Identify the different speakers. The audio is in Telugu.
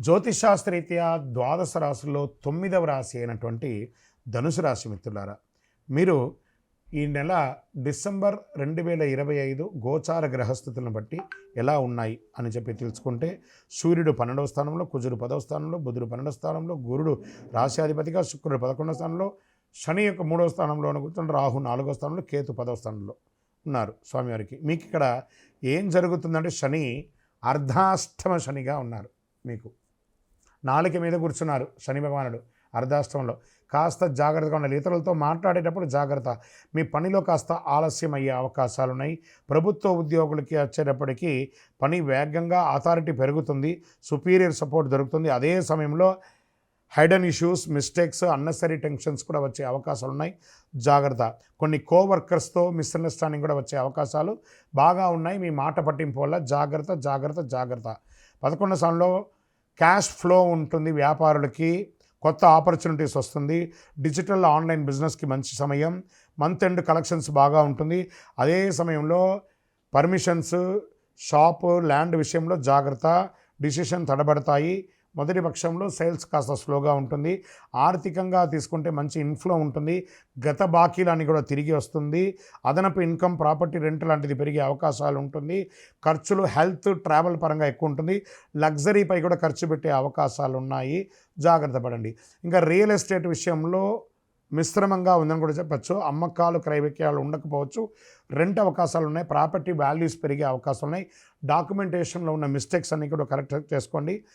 Speaker 1: జ్యోతిషాస్త్రరీత్యా ద్వాదశ రాశుల్లో తొమ్మిదవ రాశి అయినటువంటి ధనుసు రాశి మిత్రులారా మీరు ఈ నెల డిసెంబర్ రెండు వేల ఇరవై ఐదు గోచార గ్రహస్థితులను బట్టి ఎలా ఉన్నాయి అని చెప్పి తెలుసుకుంటే సూర్యుడు పన్నెండవ స్థానంలో కుజుడు పదవ స్థానంలో బుధుడు పన్నెండవ స్థానంలో గురుడు రాశ్యాధిపతిగా శుక్రుడు పదకొండవ స్థానంలో శని యొక్క మూడవ స్థానంలో కూర్చుని రాహు నాలుగో స్థానంలో కేతు పదవ స్థానంలో ఉన్నారు స్వామివారికి. మీకు ఇక్కడ ఏం జరుగుతుందంటే శని అర్ధాష్టమ శనిగా ఉన్నారు మీకు. నాలుక మీద కూర్చున్నారు శని భగవానుడు అర్ధాష్టంలో. కాస్త జాగ్రత్తగా ఉండాలి. ఇతరులతో మాట్లాడేటప్పుడు జాగ్రత్త. మీ పనిలో కాస్త ఆలస్యం అయ్యే అవకాశాలు ఉన్నాయి ప్రభుత్వ ఉద్యోగులకి వచ్చేటప్పటికీ పని వేగంగా అథారిటీ పెరుగుతుంది. సుపీరియర్ సపోర్ట్ దొరుకుతుంది. అదే సమయంలో hidden issues mistakes unnecessary tensions కూడా వచ్చే అవకాశాలు ఉన్నాయి జాగ్రత్త. కొన్ని కోవర్కర్స్తో మిస్అండర్స్టాండింగ్ కూడా వచ్చే అవకాశాలు బాగా ఉన్నాయి. మీ మాట పట్టింపు వల్ల జాగ్రత్త జాగ్రత్త జాగ్రత్త. పదకొండు స్థానంలో క్యాష్ ఫ్లో ఉంటుంది వ్యాపారులకి కొత్త ఆపర్చునిటీస్ వస్తుంది. డిజిటల్ ఆన్లైన్ బిజినెస్కి మంచి సమయం మంత్ ఎండ్ కలెక్షన్స్ బాగా ఉంటుంది. అదే సమయంలో పర్మిషన్స్ షాపు ల్యాండ్ విషయంలో జాగ్రత్త డిసిషన్ తడబడతాయి. మొదటి పక్షంలో సేల్స్ కాస్త స్లోగా ఉంటుంది. ఆర్థికంగా తీసుకుంటే మంచి ఇన్ఫ్లో ఉంటుంది. గత బాకీలన్నీ కూడా తిరిగి వస్తుంది. అదనపు ఇన్కమ్ ప్రాపర్టీ రెంట్ లాంటిది పెరిగే అవకాశాలు ఉంటుంది. ఖర్చులు హెల్త్ ట్రావెల్ పరంగా ఎక్కువ ఉంటుంది. లగ్జరీపై కూడా ఖర్చు పెట్టే అవకాశాలు ఉన్నాయి. జాగ్రత్త పడండి. ఇంకా రియల్ ఎస్టేట్ విషయంలో మిశ్రమంగా ఉందని కూడా చెప్పచ్చు. అమ్మకాలు క్రయవిక్రయాలు ఉండకపోవచ్చు. రెంట్ అవకాశాలు ఉన్నాయి. ప్రాపర్టీ వాల్యూస్ పెరిగే అవకాశాలు ఉన్నాయి. డాక్యుమెంటేషన్లో ఉన్న మిస్టేక్స్ అన్నీ కూడా కరెక్ట్ చేసుకోండి.